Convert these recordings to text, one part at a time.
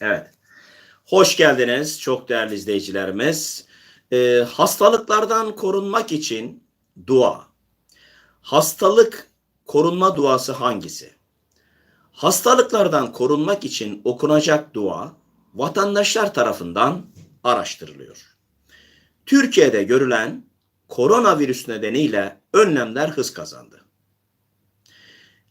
Evet. Hoş geldiniz çok değerli izleyicilerimiz. Ee, hastalıklardan korunmak için dua. Hastalık korunma duası hangisi? Hastalıklardan korunmak için okunacak dua vatandaşlar tarafından araştırılıyor. Türkiye'de görülen koronavirüs nedeniyle önlemler hız kazandı.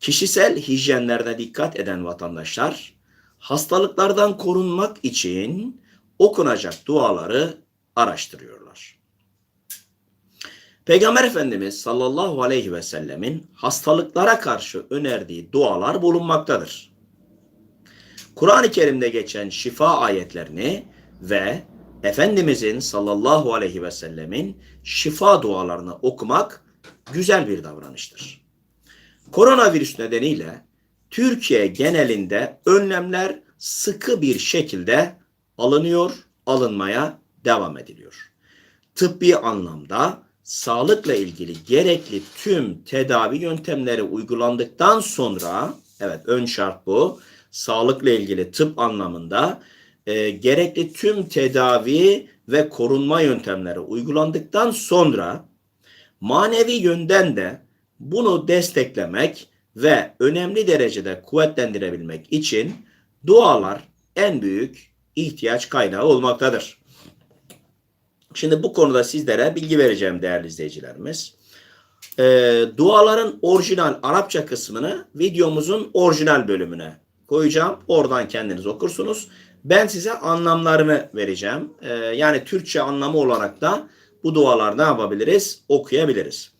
Kişisel hijyenlerine dikkat eden vatandaşlar hastalıklardan korunmak için okunacak duaları araştırıyorlar. Peygamber Efendimiz sallallahu aleyhi ve sellemin hastalıklara karşı önerdiği dualar bulunmaktadır. Kur'an-ı Kerim'de geçen şifa ayetlerini ve Efendimizin sallallahu aleyhi ve sellemin şifa dualarını okumak güzel bir davranıştır. Koronavirüs nedeniyle Türkiye genelinde önlemler sıkı bir şekilde alınıyor, alınmaya devam ediliyor. Tıbbi anlamda sağlıkla ilgili gerekli tüm tedavi yöntemleri uygulandıktan sonra, evet ön şart bu, sağlıkla ilgili tıp anlamında e, gerekli tüm tedavi ve korunma yöntemleri uygulandıktan sonra manevi yönden de bunu desteklemek ve önemli derecede kuvvetlendirebilmek için dualar en büyük ihtiyaç kaynağı olmaktadır. Şimdi bu konuda sizlere bilgi vereceğim değerli izleyicilerimiz. Ee, duaların orijinal Arapça kısmını videomuzun orijinal bölümüne koyacağım. Oradan kendiniz okursunuz. Ben size anlamlarını vereceğim. Ee, yani Türkçe anlamı olarak da bu dualar ne yapabiliriz? Okuyabiliriz.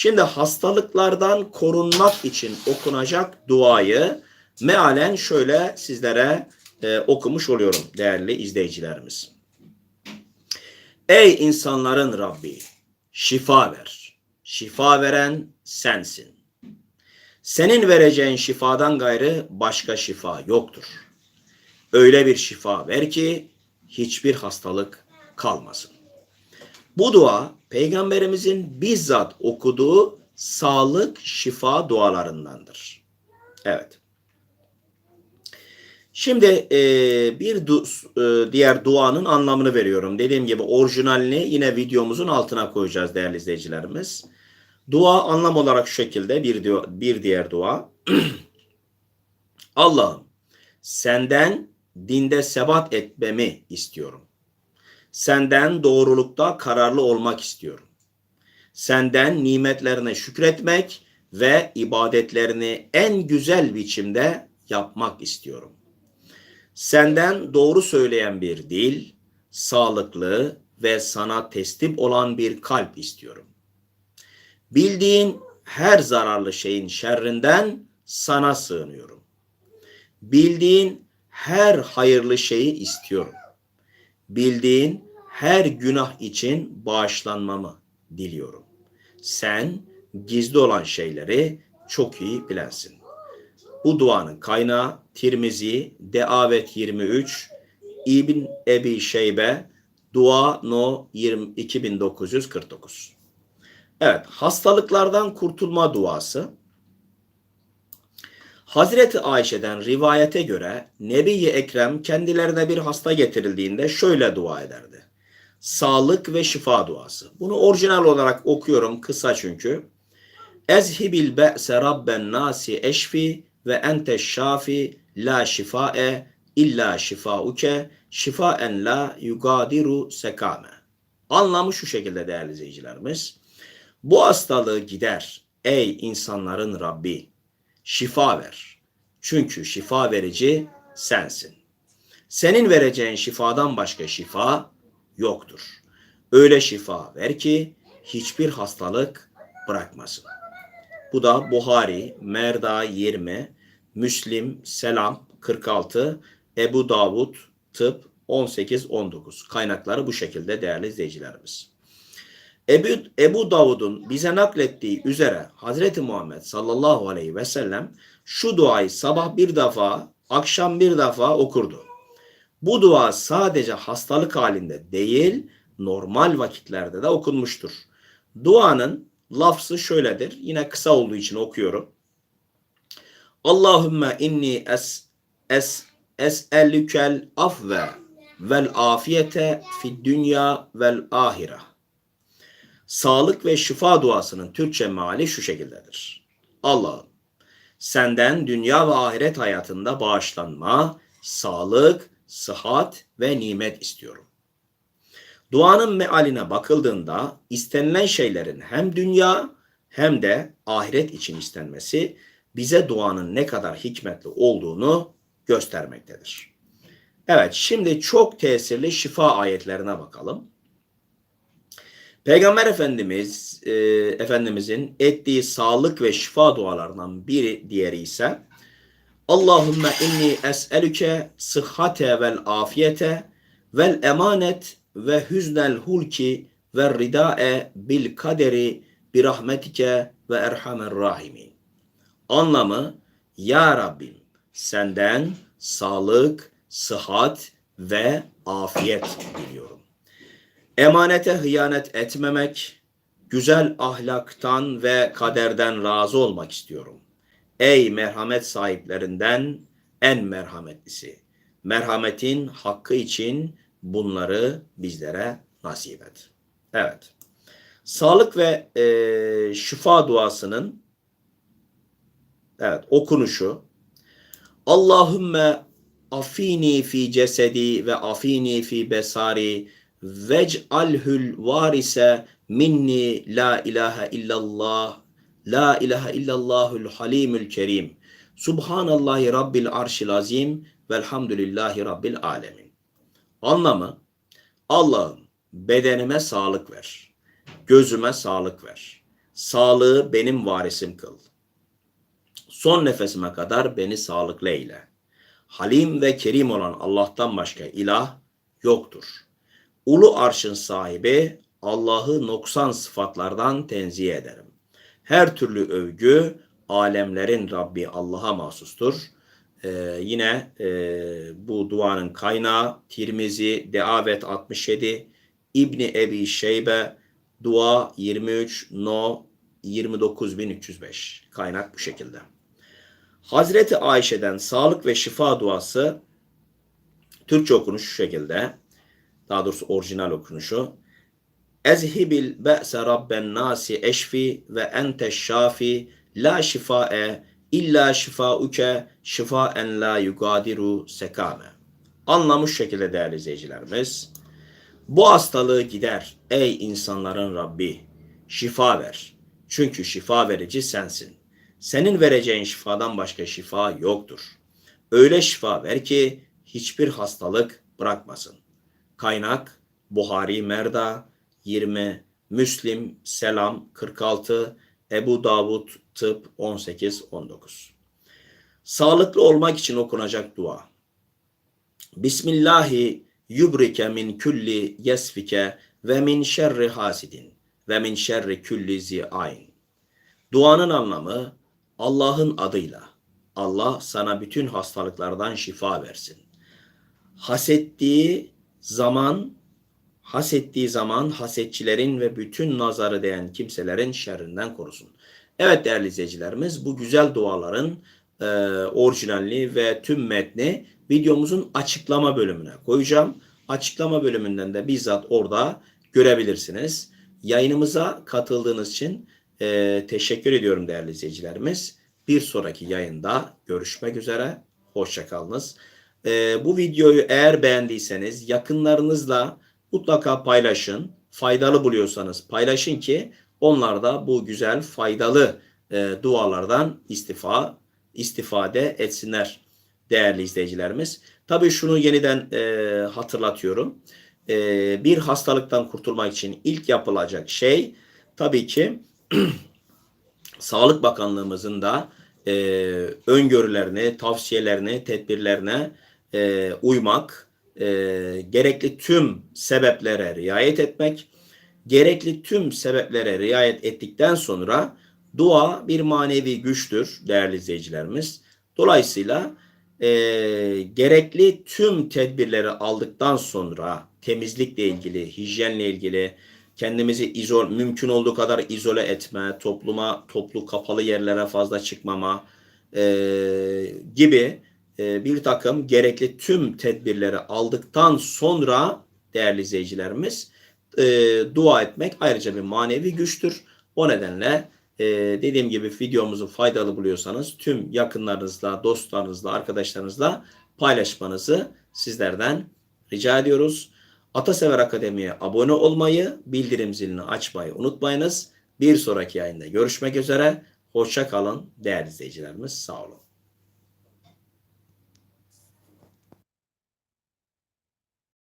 Şimdi hastalıklardan korunmak için okunacak duayı mealen şöyle sizlere e, okumuş oluyorum değerli izleyicilerimiz. Ey insanların Rabbi, şifa ver. Şifa veren sensin. Senin vereceğin şifadan gayrı başka şifa yoktur. Öyle bir şifa ver ki hiçbir hastalık kalmasın. Bu dua peygamberimizin bizzat okuduğu sağlık şifa dualarındandır. Evet. Şimdi e, bir du, e, diğer duanın anlamını veriyorum. Dediğim gibi orijinalini yine videomuzun altına koyacağız değerli izleyicilerimiz. Dua anlam olarak şu şekilde bir, bir diğer dua. Allah'ım senden dinde sebat etmemi istiyorum. Senden doğrulukta kararlı olmak istiyorum. Senden nimetlerine şükretmek ve ibadetlerini en güzel biçimde yapmak istiyorum. Senden doğru söyleyen bir dil, sağlıklı ve sana teslim olan bir kalp istiyorum. Bildiğin her zararlı şeyin şerrinden sana sığınıyorum. Bildiğin her hayırlı şeyi istiyorum. Bildiğin her günah için bağışlanmamı diliyorum. Sen gizli olan şeyleri çok iyi bilensin. Bu duanın kaynağı Tirmizi, Deavet 23, İbn Ebi Şeybe, Dua No 20, 2949. Evet, hastalıklardan kurtulma duası. Hazreti Ayşe'den rivayete göre Nebi-i Ekrem kendilerine bir hasta getirildiğinde şöyle dua ederdi. Sağlık ve şifa duası. Bunu orijinal olarak okuyorum kısa çünkü. Ezhibil be'se rabben nasi eşfi ve ente şafi la şifae illa şifauke şifaen la yugadiru sekame. Anlamı şu şekilde değerli izleyicilerimiz. Bu hastalığı gider ey insanların Rabbi. Şifa ver. Çünkü şifa verici sensin. Senin vereceğin şifadan başka şifa yoktur. Öyle şifa ver ki hiçbir hastalık bırakmasın. Bu da Buhari, Merda 20, Müslim, Selam 46, Ebu Davud, Tıp 18-19. Kaynakları bu şekilde değerli izleyicilerimiz. Ebu, Ebu Davud'un bize naklettiği üzere Hazreti Muhammed sallallahu aleyhi ve sellem şu duayı sabah bir defa, akşam bir defa okurdu. Bu dua sadece hastalık halinde değil, normal vakitlerde de okunmuştur. Duanın lafzı şöyledir. Yine kısa olduğu için okuyorum. Allahümme inni es, es es'elükel afve vel afiyete fid dünya vel ahire. Sağlık ve şifa duasının Türkçe meali şu şekildedir. Allah'ım senden dünya ve ahiret hayatında bağışlanma, sağlık, sıhhat ve nimet istiyorum. Duanın mealine bakıldığında istenilen şeylerin hem dünya hem de ahiret için istenmesi bize duanın ne kadar hikmetli olduğunu göstermektedir. Evet şimdi çok tesirli şifa ayetlerine bakalım. Peygamber Efendimiz e, Efendimizin ettiği sağlık ve şifa dualarından biri diğeri ise Allahümme inni es'elüke sıhhate vel afiyete vel emanet ve hüznel hulki ve ridae bil kaderi bir rahmetike ve erhamer rahimin. Anlamı Ya Rabbim senden sağlık, sıhhat ve afiyet diliyorum. Emanete hıyanet etmemek, güzel ahlaktan ve kaderden razı olmak istiyorum. Ey merhamet sahiplerinden en merhametlisi. Merhametin hakkı için bunları bizlere nasip et. Evet. Sağlık ve e, şifa duasının evet okunuşu Allahümme afini fi cesedi ve afini fi besari vec'alhül varise minni la ilahe illallah la ilahe illallahul halimül kerim. Subhanallahi rabbil arşil azim velhamdülillahi rabbil alemin. Anlamı Allah'ım bedenime sağlık ver gözüme sağlık ver sağlığı benim varisim kıl. Son nefesime kadar beni sağlıklı eyle. Halim ve kerim olan Allah'tan başka ilah yoktur ulu arşın sahibi Allah'ı noksan sıfatlardan tenzih ederim. Her türlü övgü alemlerin Rabbi Allah'a mahsustur. Ee, yine e, bu duanın kaynağı Tirmizi Deavet 67 İbni Ebi Şeybe Dua 23 No 29305 kaynak bu şekilde. Hazreti Ayşe'den sağlık ve şifa duası Türkçe okunuş şu şekilde daha doğrusu orijinal okunuşu. Ezhibil be'se rabben nasi eşfi ve ente şafi la şifae illa şifauke şifaen la yugadiru sekame. Anlamı şu şekilde değerli izleyicilerimiz. Bu hastalığı gider ey insanların Rabbi. Şifa ver. Çünkü şifa verici sensin. Senin vereceğin şifadan başka şifa yoktur. Öyle şifa ver ki hiçbir hastalık bırakmasın. Kaynak Buhari Merda 20, Müslim Selam 46, Ebu Davud Tıp 18-19. Sağlıklı olmak için okunacak dua. Bismillahi yubrike min külli yesfike ve min şerri hasidin ve min şerri külli zi'ain. Duanın anlamı Allah'ın adıyla. Allah sana bütün hastalıklardan şifa versin. Hasettiği zaman, hasettiği zaman hasetçilerin ve bütün nazarı değen kimselerin şerrinden korusun. Evet değerli izleyicilerimiz bu güzel duaların e, orijinalini ve tüm metni videomuzun açıklama bölümüne koyacağım. Açıklama bölümünden de bizzat orada görebilirsiniz. Yayınımıza katıldığınız için e, teşekkür ediyorum değerli izleyicilerimiz. Bir sonraki yayında görüşmek üzere. Hoşçakalınız. E, bu videoyu eğer beğendiyseniz yakınlarınızla mutlaka paylaşın. Faydalı buluyorsanız paylaşın ki onlar da bu güzel faydalı e, dualardan istifa istifade etsinler değerli izleyicilerimiz. Tabii şunu yeniden e, hatırlatıyorum. E, bir hastalıktan kurtulmak için ilk yapılacak şey tabii ki Sağlık Bakanlığımızın da e, öngörülerini, tavsiyelerini, tedbirlerine e, uymak, e, gerekli tüm sebeplere riayet etmek, gerekli tüm sebeplere riayet ettikten sonra dua bir manevi güçtür değerli izleyicilerimiz. Dolayısıyla e, gerekli tüm tedbirleri aldıktan sonra temizlikle ilgili, hijyenle ilgili, kendimizi izol mümkün olduğu kadar izole etme, topluma, toplu kapalı yerlere fazla çıkmama e, gibi bir takım gerekli tüm tedbirleri aldıktan sonra değerli izleyicilerimiz e, dua etmek ayrıca bir manevi güçtür. O nedenle e, dediğim gibi videomuzu faydalı buluyorsanız tüm yakınlarınızla, dostlarınızla, arkadaşlarınızla paylaşmanızı sizlerden rica ediyoruz. Atasever Akademi'ye abone olmayı, bildirim zilini açmayı unutmayınız. Bir sonraki yayında görüşmek üzere. Hoşça kalın değerli izleyicilerimiz. Sağ olun.